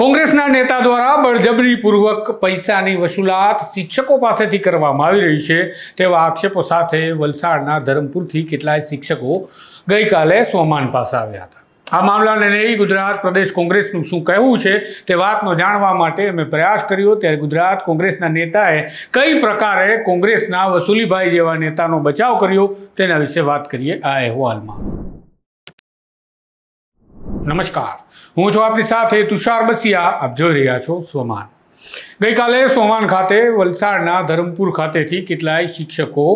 કોંગ્રેસના નેતા દ્વારા બળજબરીપૂર્વક પૈસાની વસૂલાત શિક્ષકો પાસેથી કરવામાં આવી રહી છે. તેવા આક્ષેપો સાથે વલસાડના ધરમપુરથી કેટલાય શિક્ષકો ગઈકાલે સોમાન પાસે આવ્યા હતા. આ મામલાને લઈ ગુજરાત પ્રદેશ કોંગ્રેસનું શું કહેવું છે તે વાતનો જાણવા માટે અમે પ્રયાસ કર્યો. ત્યારે ગુજરાત કોંગ્રેસના નેતાએ કઈ પ્રકારે કોંગ્રેસના વસુલીભાઈ જેવા નેતાનો બચાવ કર્યો તેના વિશે વાત કરીએ આ અહેવાલમાં. નમસ્કાર. હું છું આપની સાથે તુષાર બસિયા. આપ જોઈ રહ્યા છો સોમાન ગઈકાલે સોમાન ખાતે વલસાડના ધરમપુર ખાતેથી કેટલાય શિક્ષકો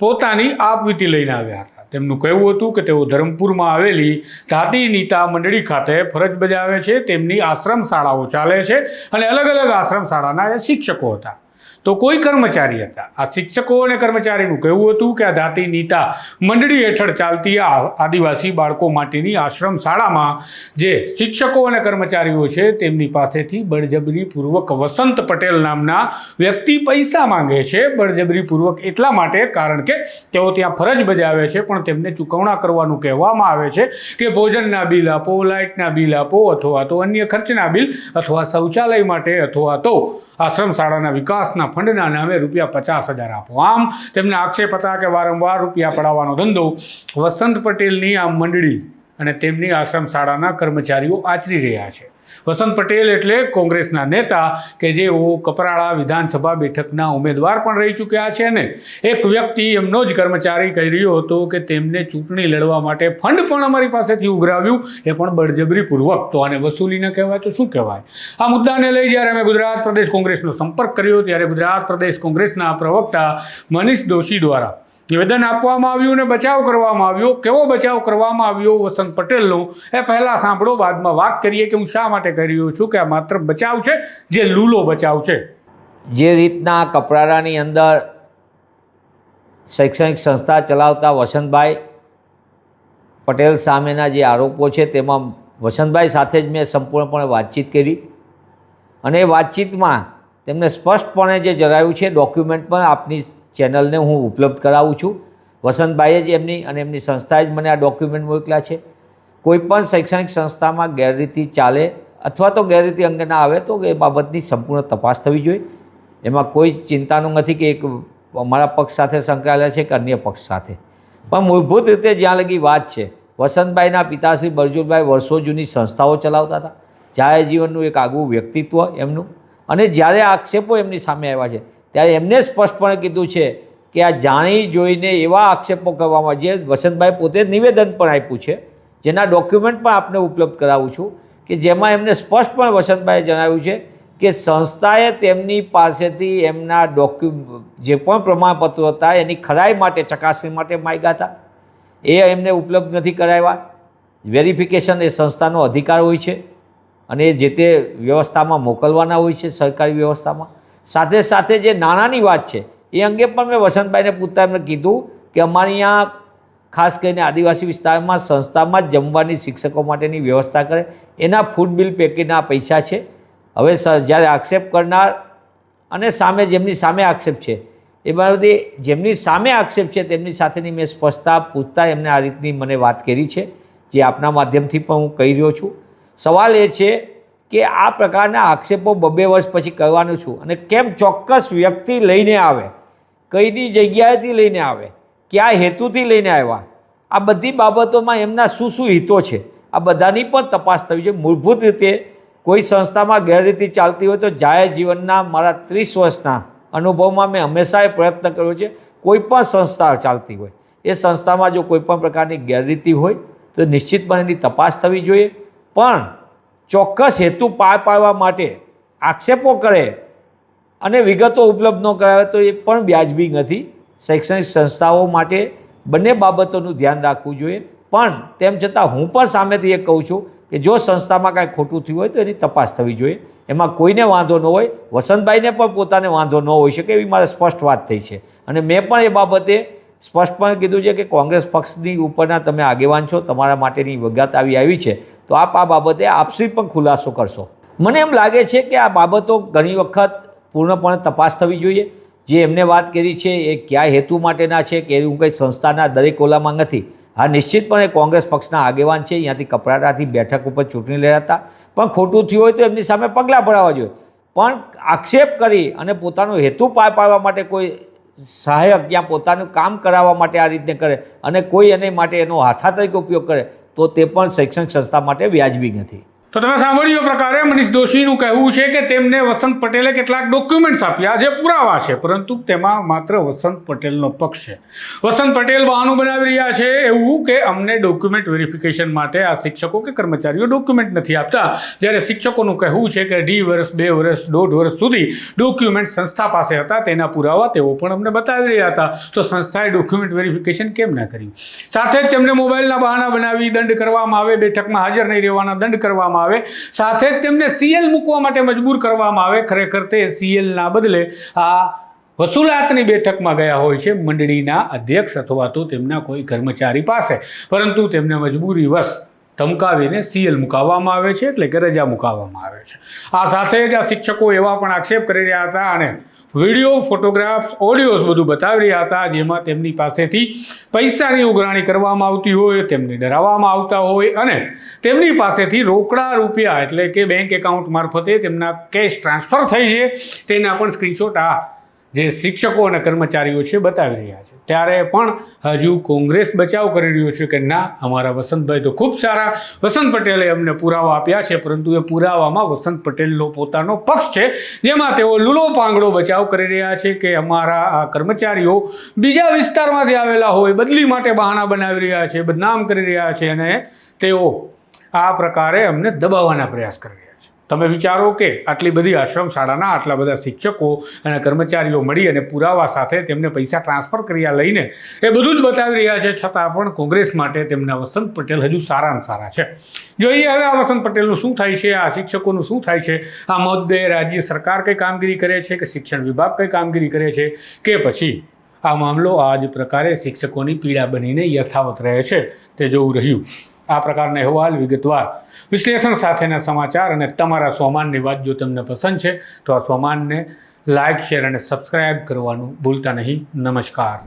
પોતાની આપવીતી લઈને આવ્યા હતા. તેમનું કહેવું હતું કે તેઓ ધરમપુરમાં આવેલી ધાતી નીતા મંડળી ખાતે ફરજ બજાવે છે, તેમની આશ્રમ શાળાઓ ચાલે છે અને અલગ અલગ આશ્રમ શાળાના એ શિક્ષકો હતા. તો કોઈ કર્મચારી હતા. આ શિક્ષકો અને કર્મચારીનું કહેવું હતું કે આ ધાતી નીતા મંડળી હેઠળ ચાલતી આ આદિવાસી બાળકો માટેની આશ્રમ શાળામાં જે શિક્ષકો અને કર્મચારીઓ છે તેમની પાસેથી બળજબરીપૂર્વક વસંત પટેલ નામના વ્યક્તિ પૈસા માંગે છે. બળજબરીપૂર્વક એટલા માટે કારણ કે તેઓ ત્યાં ફરજ બજાવે છે, પણ તેમને ચૂકવણા કરવાનું કહેવામાં આવે છે કે ભોજનના બિલ આપો, લાઇટના બિલ આપો, અથવા તો અન્ય ખર્ચના બિલ, અથવા શૌચાલય માટે, અથવા તો આશ્રમ શાળાના વિકાસના ફંડના નામે રૂપિયા પચાસ હજાર આપો. આમ તેમને આક્ષેપ હતા કે વારંવાર રૂપિયા પડાવવાનો ધંધો વસંત પટેલની આ મંડળી અને તેમની આશ્રમ શાળાના કર્મચારીઓ આચરી રહ્યા છે. વસંત પટેલ એટલે કોંગ્રેસના નેતા કે જેઓ કપરાળા વિધાનસભા બેઠકના ઉમેદવાર પણ રહી ચૂક્યા છે ને. એક વ્યક્તિ એમનો જ કર્મચારી કહી રહ્યો હતો કે તેમને ચૂંટણી લડવા માટે ફંડ પણ અમારી પાસેથી ઉઘરાવ્યું. એ પણ બળજબરીપૂર્વક. તો આને વસૂલી ન કહેવાય તો શું કહેવાય? આ મુદ્દાને લઈ જ્યારે અમે ગુજરાત પ્રદેશ કોંગ્રેસનો સંપર્ક કર્યો ત્યારે ગુજરાત પ્રદેશ કોંગ્રેસના પ્રવક્તા મનીષ દોશી દ્વારા નિવેદન આપવામાં આવ્યું અને બચાવ કરવામાં આવ્યો. કેવો બચાવ કરવામાં આવ્યો? વસંત પટેલનો. એ પહેલાં સાંભળો, બાદમાં વાત કરીએ કે હું શા માટે કહી રહ્યો છું કે આ માત્ર બચાવ છે, જે લૂલો બચાવ છે. જે રીતના કપરાડાની અંદર શૈક્ષણિક સંસ્થા ચલાવતા વસંતભાઈ પટેલ સામેના જે આરોપો છે, તેમાં વસંતભાઈ સાથે જ મેં સંપૂર્ણપણે વાતચીત કરી. અને એ વાતચીતમાં તેમને સ્પષ્ટપણે જે જણાવ્યું છે ડોક્યુમેન્ટ પણ આપની ચેનલને હું ઉપલબ્ધ કરાવું છું. વસંતભાઈએ જ એમની અને એમની સંસ્થાએ જ મને આ ડોક્યુમેન્ટ મોકલ્યા છે. કોઈપણ શૈક્ષણિક સંસ્થામાં ગેરરીતિ ચાલે અથવા તો ગેરરીતિ અંગેના આવે તો એ બાબતની સંપૂર્ણ તપાસ થવી જોઈએ. એમાં કોઈ ચિંતાનું નથી કે એક અમારા પક્ષ સાથે સંકળાયેલા છે કે અન્ય પક્ષ સાથે. પણ મૂળભૂત રીતે જ્યાં લગી વાત છે, વસંતભાઈના પિતાશ્રી બરજુલભાઈ વર્ષો જૂની સંસ્થાઓ ચલાવતા હતા. જાહેર જીવનનું એક આગવું વ્યક્તિત્વ એમનું. અને જ્યારે આક્ષેપો એમની સામે આવ્યા છે ત્યારે એમને સ્પષ્ટપણે કીધું છે કે આ જાણી જોઈને એવા આક્ષેપો કરવામાં જે વસંતભાઈ પોતે નિવેદન પણ આપ્યું છે, જેના ડોક્યુમેન્ટ પણ આપને ઉપલબ્ધ કરાવું છું, કે જેમાં એમને સ્પષ્ટપણે વસંતભાઈએ જણાવ્યું છે કે સંસ્થાએ તેમની પાસેથી એમના ડોક્યુ જે પણ પ્રમાણપત્રો હતા, એની ખરાઈ માટે, ચકાસણી માટે માગ્યા હતા. એ એમને ઉપલબ્ધ નથી કરાવ્યા. વેરિફિકેશન એ સંસ્થાનો અધિકાર હોય છે અને એ જે તે વ્યવસ્થામાં મોકલવાના હોય છે, સરકારી વ્યવસ્થામાં. સાથે સાથે જે નાણાંની વાત છે, એ અંગે પણ મેં વસંતભાઈને પૂછતા એમને કીધું કે અમારે અહીંયા ખાસ કરીને આદિવાસી વિસ્તારમાં, સંસ્થામાં જમવાની શિક્ષકો માટેની વ્યવસ્થા કરે. એના ફૂડ બિલ પેકેજના પૈસા છે. હવે જ્યારે આક્ષેપ કરનાર અને સામે જેમની સામે આક્ષેપ છે, એ બાબતે જેમની સામે આક્ષેપ છે તેમની સાથેની મેં સ્પષ્ટતા પૂછતા એમને આ રીતની મને વાત કરી છે, જે આપના માધ્યમથી પણ હું કહી રહ્યો છું. સવાલ એ છે કે આ પ્રકારના આક્ષેપો બબે વર્ષ પછી કરવાનું છું. અને કેમ ચોક્કસ વ્યક્તિ લઈને આવે? કઈની જગ્યાએથી લઈને આવે? કયા હેતુથી લઈને આવ્યા? આ બધી બાબતોમાં એમના શું શું હિતો છે? આ બધાની પણ તપાસ થવી જોઈએ. મૂળભૂત રીતે કોઈ સંસ્થામાં ગેરરીતિ ચાલતી હોય તો જાહેર જીવનના મારા ત્રીસ વર્ષના અનુભવમાં મેં હંમેશા પ્રયત્ન કર્યો છે, કોઈ પણ સંસ્થા ચાલતી હોય. એ સંસ્થામાં જો કોઈ પણ પ્રકારની ગેરરીતિ હોય તો નિશ્ચિતપણે એની તપાસ થવી જોઈએ. પણ ચોક્કસ હેતુ પાર પાડવા માટે આક્ષેપો કરે અને વિગતો ઉપલબ્ધ ન કરાવે તો એ પણ વ્યાજબી નથી. શૈક્ષણિક સંસ્થાઓ માટે બંને બાબતોનું ધ્યાન રાખવું જોઈએ. પણ તેમ છતાં હું પણ સામેથી એ કહું છું કે જો સંસ્થામાં કાંઈ ખોટું થયું હોય તો એની તપાસ થવી જોઈએ. એમાં કોઈને વાંધો ન હોય. વસંતભાઈને પણ પોતાને વાંધો ન હોઈ શકે એવી મારે સ્પષ્ટ વાત થઈ છે. અને મેં પણ એ બાબતે સ્પષ્ટપણે કીધું છે કે કોંગ્રેસ પક્ષની ઉપરના તમે આગેવાન છો, તમારા માટેની વિગત આવી આવી છે. તો આપ આ બાબતે આપસી પણ ખુલાસો કરશો. મને એમ લાગે છે કે આ બાબતો ઘણી વખત પૂર્ણપણે તપાસ થવી જોઈએ. જે એમને વાત કરી છે એ કયા હેતુ માટેના છે કે એવું કંઈ સંસ્થાના દરેક ઓલામાં નથી. હા, નિશ્ચિતપણે કોંગ્રેસ પક્ષના આગેવાન છે, અહીંયાથી કપરાડાથી બેઠક ઉપર ચૂંટણી લડ્યા હતા પણ ખોટું થયું હોય તો એમની સામે પગલાં ભરાવા જોઈએ. પણ આક્ષેપ કરી અને પોતાનો હેતુ પાર પાડવા માટે કોઈ સહાયક જ્યાં પોતાનું કામ કરાવવા માટે આ રીતે કરે અને કોઈ એને માટે એનો હાથા તરીકે ઉપયોગ કરે, તો તે પણ શૈક્ષણિક સંસ્થા માટે વ્યાજબી નથી. તો તમે સાંભળ્યું પ્રકારે મનીષ દોશીનું કહેવું છે કે તેમને વસંત પટેલે કેટલાક ડોક્યુમેન્ટ્સ આપ્યા જે પુરાવા છે, પરંતુ તેમાં માત્ર વસંત પટેલનો પક્ષ છે. વસંત પટેલ બહાનું બનાવી રહ્યા છે એવું કે અમને ડોક્યુમેન્ટ વેરિફિકેશન માટે આ શિક્ષકો કે કર્મચારીઓ ડોક્યુમેન્ટ નથી આપતા. જ્યારે શિક્ષકોનું કહેવું છે કે અઢી વર્ષ, બે વર્ષ, દોઢ વર્ષ સુધી ડોક્યુમેન્ટ સંસ્થા પાસે હતા, તેના પુરાવા તેઓ પણ અમને બતાવી રહ્યા હતા. તો સંસ્થાએ ડોક્યુમેન્ટ વેરિફિકેશન કેમ ના કર્યું? સાથે જ તેમને મોબાઈલના બહાના બનાવી દંડ કરવામાં આવે, બેઠકમાં હાજર નહીં રહેવાના દંડ કરવામાં આવે. સાથે જ તેમને સીએલ મૂકવા માટે મજબૂર કરવામાં આવે. ખરેખર તે સીએલના બદલે આ વસૂલાતની બેઠકમાં ગયા હોય છે મંડળીના અધ્યક્ષ અથવા તો તેમના કોઈ કર્મચારી પાસે. પરંતુ તેમને મજબૂરીવશ ધમકાવીને સીએલ મુકાવવામાં આવે છે એટલે કે રજા મુકાવવામાં આવે છે. આ સાથે જ આ શિક્ષકો એવા પણ આક્ષેપ કરી રહ્યા હતા અને વીડિયો, ફોટોગ્રાફ્સ, ઓડિયોઝ બધું બતાવી રહ્યા હતા, જેમાં તેમની પાસેથી પૈસાની ઉઘરાણી કરવામાં આવતી હોય, તેમને ડરાવવામાં આવતા હોય અને તેમની પાસેથી રોકડા રૂપિયા એટલે કે બેંક એકાઉન્ટ મારફતે તેમના કેશ ટ્રાન્સફર થઈ છે. તેના પણ સ્ક્રીનશોટ આ જે શિક્ષકો અને કર્મચારીઓ છે બતાવી રહ્યા છે. ત્યારે પણ હજુ કોંગ્રેસ બચાવ કરી રહ્યો છે કે ના? અમારા વસંતભાઈ તો ખૂબ સારા. વસંત પટેલે અમને પુરાવા આપ્યા છે, પરંતુ એ પુરાવામાં વસંત પટેલનો પોતાનો પક્ષ છે, જેમાં તેઓ લૂલો પાંગડો બચાવ કરી રહ્યા છે કે અમારા આ કર્મચારીઓ બીજા વિસ્તારમાંથી આવેલા હોય, બદલી માટે બહાના બનાવી રહ્યા છે, બદનામ કરી રહ્યા છે અને તેઓ આ પ્રકારે અમને દબાવવાના પ્રયાસ કરી રહ્યા છે. તમે વિચારો કે આટલી બધી આશ્રમ શાળાના આટલા બધા શિક્ષકો અને કર્મચારીઓ મળી અને પુરાવા સાથે તેમને પૈસા ટ્રાન્સફર કર્યા લઈને એ બધું જ બતાવી રહ્યા છે, છતાં પણ કોંગ્રેસ માટે તેમના વસંત પટેલ હજુ સારામાં સારા છે. જોઈએ હવે આ વસંત પટેલનું શું થાય છે, આ શિક્ષકોનું શું થાય છે? આ મુદ્દે રાજ્ય સરકાર કઈ કામગીરી કરે છે, કે શિક્ષણ વિભાગ કઈ કામગીરી કરે છે, કે પછી આ મામલો આ જ પ્રકારે શિક્ષકોની પીડા બનીને યથાવત રહે છે તે જોવું રહ્યું. આ પ્રકારના અહેવાલ વિગતવાર વિશ્લેષણ સાથેના સમાચાર અને તમારા સ્વમાનની વાત જો તમને પસંદ છે, તો આ સ્વમાનને લાઇક શેર અને સબસ્ક્રાઇબ કરવાનું ભૂલતા નહીં. નમસ્કાર.